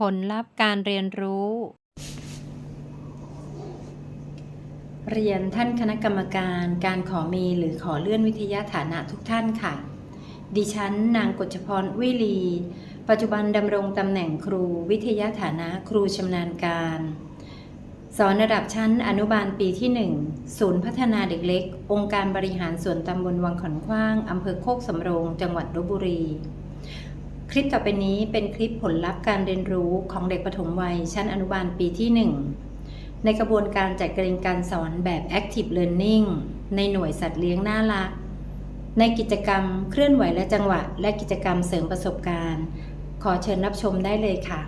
ผลลัพธ์การเรียนรู้ เรียนท่านคณะกรรมการการขอมีหรือขอเลื่อนวิทยาฐานะทุกท่านค่ะ ดิฉันนางกฎชพรวิลี ปัจจุบันดำรงตำแหน่งครูวิทยาฐานะครูชำนาญการ สอนระดับชั้นอนุบาลปีที่ 1 ศูนย์พัฒนาเด็กเล็ก องค์การบริหารส่วนตำบลวังขอนขว้างอำเภอโคกสำโรง จังหวัดลบบุรี คลิปต่อไปนี้เป็นคลิปผลลัพธ์การเรียนรู้ของเด็กปฐมวัย ชั้นอนุบาลปีที่ 1 ในกระบวนการจัดการเรียนการสอนแบบ Active Learning ในหน่วยสัตว์เลี้ยงน่ารัก ในกิจกรรมเคลื่อนไหวและจังหวะ และกิจกรรมเสริมประสบการณ์ ขอเชิญรับชมได้เลยค่ะ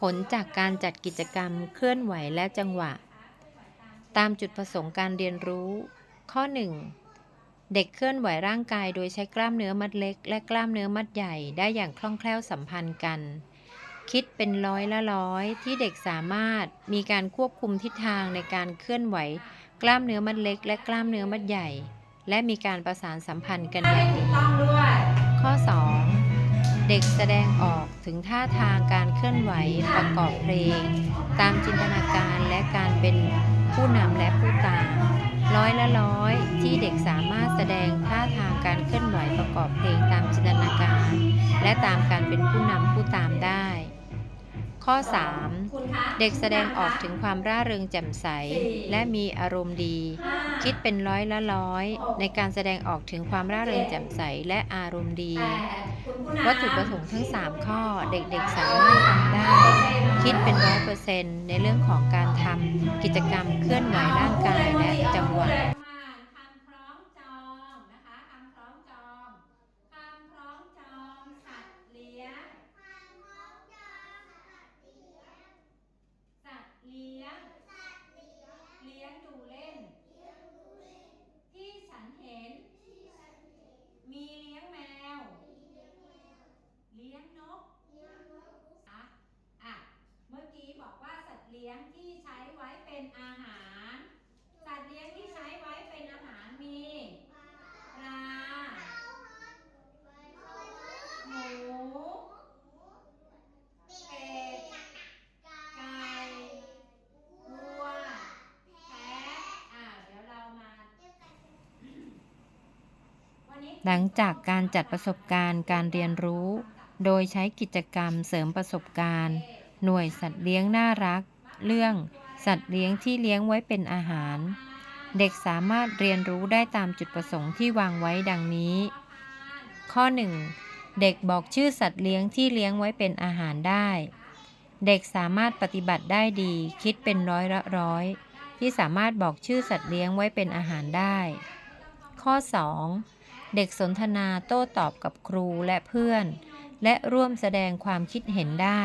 ผลจากการจัดกิจกรรมเคลื่อนไหวและจังหวะ ตามจุดประสงค์การเรียนรู้ ข้อ 1 เด็กเคลื่อนไหวร่างกายโดยใช้กล้ามเนื้อมัดเล็ก และกล้ามเนื้อมัดใหญ่ได้อย่างคล่องแคล่วสัมพันธ์กัน คิดเป็นร้อยละร้อยที่เด็กสามารถมีการควบคุมทิศทางในการเคลื่อนไหว กล้ามเนื้อมัดเล็ก และกล้ามเนื้อมัดใหญ่ และมีการประสานสัมพันธ์กันอย่างดีต้องด้วยข้อ 2 เด็กแสดงออกถึงท่าทางการเคลื่อนไหวประกอบเพลง ตามจินตนาการและการเป็นผู้นำและผู้ตามร้อยละร้อยที่เด็กสามารถแสดงท่าทางการเคลื่อนไหวประกอบเพลงตามจินตนาการ และตามการเป็นผู้นำผู้ตามได้ ข้อ 3 เด็กแสดงออกถึงความร่าเริงแจ่มใส และมีอารมณ์ดี คิดเป็นร้อยละร้อย ในการแสดงออกถึงความร่าเริงแจ่มใสและอารมณ์ดี วัตถุประสงค์ทั้ง 3 ข้อเด็กๆสามารถทำได้ คิดเป็นร้อยเปอร์เซ็นต์ในเรื่องของการทำกิจกรรมเคลื่อนไหวร่างกายและจังหวะ คำคล้องจองนะคะคำคล้องจองคำคล้องจองสัตว์เลี้ยงสัตว์เลี้ยง เลี้ยงดูเล่น ที่ฉันเห็น มีเลี้ยงแมว เลี้ยงนกอะอะ เมื่อกี้บอกว่าสัตว์เลี้ยงที่ใช้ไว้เป็นอาหาร สัตว์เลี้ยงที่ใช้ไว้เป็นอาหารมีปลา หมู เป็ด ไก่ วัว แพะ อ่า เดี๋ยวเรามา วันนี้ หลังจากการจัดประสบการณ์การเรียนรู้ โดยใช้กิจกรรมเสริมประสบการณ์ หน่วยสัตว์เลี้ยงน่ารัก เรื่อง สัตว์เลี้ยงที่เลี้ยงไว้เป็นอาหาร เด็กสามารถเรียนรู้ได้ตามจุดประสงค์ที่วางไว้ดังนี้ ข้อ 1. เด็กบอกชื่อสัตว์เลี้ยงที่เลี้ยงไว้เป็นอาหารได้ เด็กสามารถปฏิบัติได้ดี คิดเป็นร้อยละร้อย ที่สามารถบอกชื่อสัตว์เลี้ยงไว้เป็นอาหารได้ ข้อ 2. เด็กสนทนาโต้ตอบกับครูและเพื่อน และร่วมแสดงความคิดเห็นได้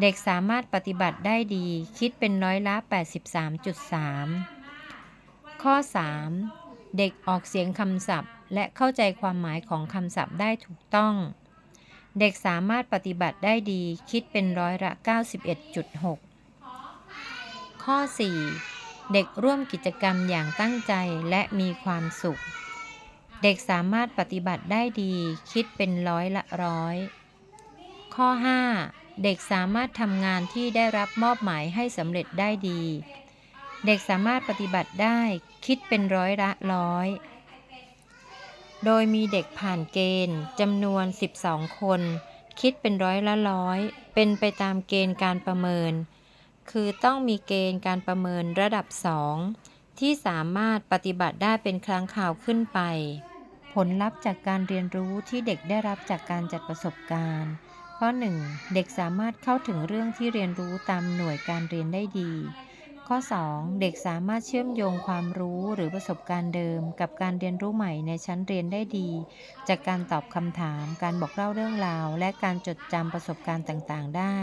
เด็กสามารถปฏิบัติได้ดีคิดเป็นร้อยละ 83.3 ข้อ 3. เด็กออกเสียงคำศัพท์ และเข้าใจความหมายของคำศัพท์ได้ถูกต้อง เด็กสามารถปฏิบัติได้ดีคิดเป็นร้อยละ 91.6 ข้อ 4. เด็กร่วมกิจกรรมอย่างตั้งใจและมีความสุข เด็กสามารถปฏิบัติได้ดีคิดเป็นร้อยละร้อย ข้อ 5. เด็กสามารถทำงานที่ได้รับมอบหมายให้สำเร็จได้ดี เด็กสามารถปฏิบัติได้คิดเป็นร้อยละร้อย โดยมีเด็กผ่านเกณฑ์จำนวน 12 คน คิดเป็นร้อยละร้อย เป็นไปตามเกณฑ์การประเมิน คือต้องมีเกณฑ์การประเมินระดับ 2ที่สามารถปฏิบัติได้เป็นครั้งข่าวขึ้นไป ผลลัพธ์จากการเรียนรู้ที่เด็กได้รับจากการจัดประสบการณ์ ข้อ 1. เด็กสามารถเข้าถึงเรื่องที่เรียนรู้ตามหน่วยการเรียนได้ดี ข้อ 2. เด็กสามารถเชื่อมโยงความรู้หรือประสบการณ์เดิม กับการเรียนรู้ใหม่ในชั้นเรียนได้ดี จากการตอบคำถาม การบอกเล่าเรื่องราว และการจดจำประสบการณ์ต่างๆ ได้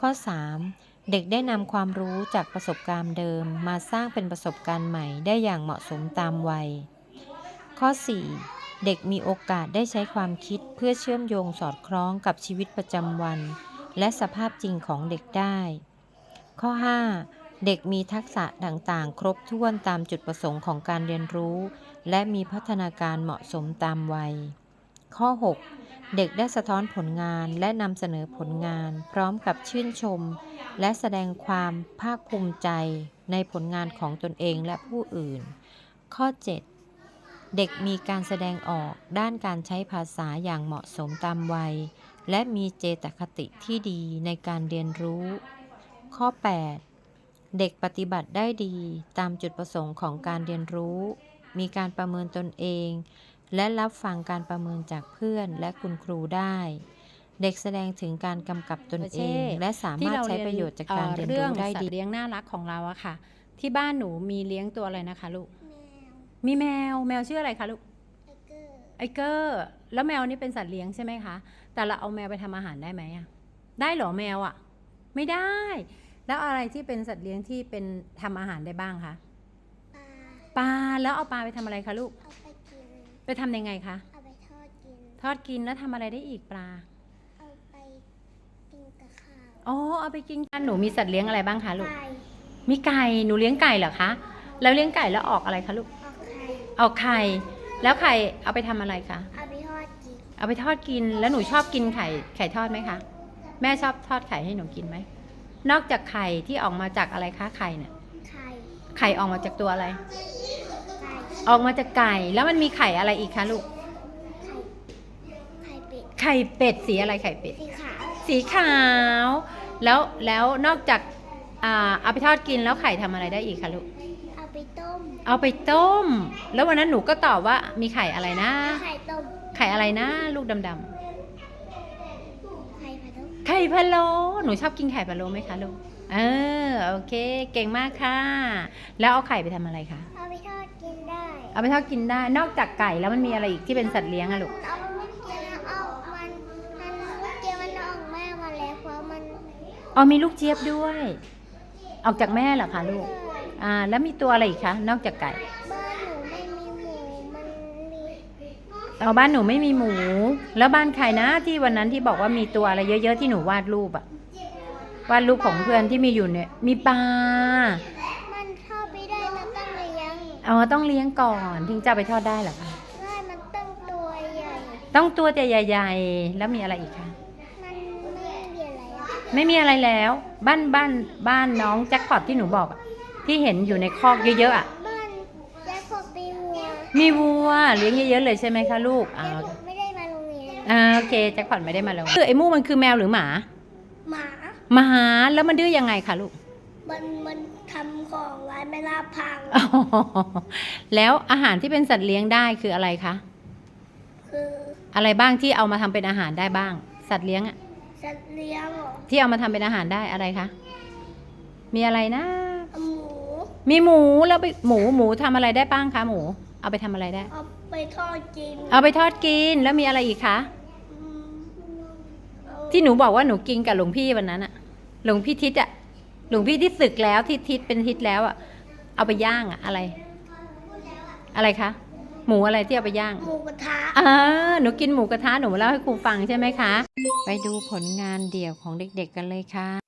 ข้อ 3. เด็กได้นำความรู้จากประสบการณ์เดิม มาสร้างเป็นประสบการณ์ใหม่ได้อย่างเหมาะสมตามวัย ข้อ 4 เด็กมีโอกาสได้ใช้ความคิดเพื่อเชื่อมโยงสอดคล้องกับชีวิตประจำวัน และสภาพจริงของเด็กได้ ข้อ 5 เด็กมีทักษะต่างๆ ครบถ้วนตามจุดประสงค์ของการเรียนรู้ และมีพัฒนาการเหมาะสมตามวัย ข้อ 6 เด็กได้สะท้อนผลงานและนำเสนอผลงาน พร้อมกับชื่นชม และแสดงความภาคภูมิใจในผลงานของตนเองและผู้อื่น ข้อ 7 เด็กมีการแสดงออกด้านการใช้ภาษาอย่างเหมาะสมตามวัย และมีเจตคติที่ดีในการเรียนรู้ ข้อ 8 เด็กปฏิบัติได้ดีตามจุดประสงค์ของการเรียนรู้ มีการประเมินตนเอง และรับฟังการประเมินจากเพื่อนและคุณครูได้ เด็กแสดงถึงการกำกับตนเอง และสามารถใช้ประโยชน์จากการเรียนเรื่อรู้งได้สัตดีว์เลี้ยงน่ารักของเราอะค่ะ ที่บ้านหนูมีเลี้ยงตัวอะไรนะคะลูกแมวมีแมวแมวชื่ออะไรคะลูกไอเกอร์ไอเกอร์แล้วแมวนี่เป็นสัตว์เลี้ยงใช่ไหมคะ แต่เราเอาแมวไปทำอาหารได้ไหมอะได้เหรอแมวอะไม่ได้ แล้วอะไรที่เป็นสัตว์เลี้ยงที่เป็นทำอาหารได้บ้างคะปลาปลาแล้วเอาปลาไปทำอะไรคะลูกเอาไปกินไปทำยังไงคะเอาไปทอดกิน ทอดกินแล้วทำอะไรได้อีกปลาเอาไปกินกับข้าวอ๋อเอาไปกินกันหนูมีสัตว์เลี้ยงอะไรบ้างคะลูกไก่มีไก่หนูเลี้ยงไก่เหรอคะแล้วเลี้ยงไก่แล้วออกอะไรคะลูก เอาไข่ออกไข่ แล้วไข่เอาไปทำอะไรคะ เอาไปทอดกินเอาไปทอดกิน แล้วหนูชอบกินไข่ไข่ทอดไหมคะ แม่ชอบทอดไข่ให้หนูกินไหม นอกจากไข่ที่ออกมาจากอะไรคะไข่เนี่ย ไข่ไข่ออกมาจากตัวอะไร ไก่ออกมาจากไก่ แล้วมันมีไข่อะไรอีกคะลูก ไข่ไข่เป็ดไข่เป็ดสีอะไรไข่เป็ด สีขาวสีขาว แล้วแล้วนอกจากอ่าเอาไปทอดกินแล้วไข่ทำอะไรได้อีกคะลูกเอา ไปต้มเอาไปต้ม แล้ววันนั้นหนูก็ตอบว่ามีไข่อะไรนะ ไข่ต้มไข่อะไรนะ ลูกดำไข่ผัดต้มๆไข่พะโล้หนูชอบกินไข่พะโล้ไหมคะลูกเออโอเค เก่งมากค่ะ แล้วเอาไข่ไปทำอะไรคะเอาไปทอดกินได้เอาไปทอดกินได้นอกจากไก่แล้วมันมีอะไรอีกที่เป็นสัตว์เลี้ยงอะลูก เอาไปไม่กินแล้วเอามันมันเมื่อกี้มันออกแม่มาแล้วเพราะมันอ๋อมีลูกเจี๊ยบด้วย ออกจากแม่เหรอคะลูกอ่า แล้วมีตัวอะไรอีกคะ นอกจากไก่ บ้านหนูไม่มีหมูมันมีเอาบ้านหนูไม่มีหมู แล้วบ้านใครนะที่วันนั้นที่บอกว่ามีตัวอะไรเยอะ ๆ ที่หนูวาดรูปอะวาดรูปของเพื่อนที่มีอยู่เนี่ย มีปลา มันทอดไม่ได้มันต้องเลี้ยงอ๋อต้องเลี้ยงก่อนถึงจะเอาไปทอดได้เหรอคะใช่มันต้องตัวใหญ่ ต้องตัวใหญ่ๆ แล้วมีอะไรอีกคะ มันไม่มีอะไรอะไม่มีอะไรแล้ว บ้านบ้านบ้านน้องแจ็คพอตที่หนูบอกอะ ที่เห็นอยู่ในคอกเยอะๆอะบ้านแจ็คพอตปีวัวมีวัวเลี้ยงเยอะๆเลยใช่ไหมคะลูกแจ็อ่าคพอตไม่ได้มาโรงเรียนอ่าโอเคแจ็คพอตไม่ได้มาแล้วคือไอ้มู่มันคือแมวหรือหมาหมา หมาแล้วมันดื้อยังไงคะลูกมันมันทำของไว้ไม่น่าพัง อ๋อแล้วอาหารที่เป็นสัตว์เลี้ยงได้คืออะไรคะคืออะไรบ้างที่เอามาทำเป็นอาหารได้บ้าง สัตว์เลี้ยงอะสัตว์เลี้ยงเหรอที่เอามาทำเป็นอาหารได้อะไรคะมีอะไรนะหมู มีหมูแล้วไปหมูหมูทำอะไรได้บ้างคะหมู เอาไปทำอะไรได้ เอาไปทอดกินเอาไปทอดกินแล้วมีอะไรอีกคะ อืมเอาที่หนูบอกว่าหนูกินกับหลวงพี่วันนั้นอะหลวงพี่ทิศอะหลวงพี่ที่ศึกแล้วที่ทิศเป็นทิศแล้วอะเอาไปย่างอะอะไร อะไรคะ หมูอะไรที่เอาไปย่าง หมูกระทะ อ่าหนูกินหมูกระทะหนูมาเล่าให้ครูฟังใช่ไหมคะ ไปดูผลงานเดี่ยวของเด็กๆกันเลยค่ะ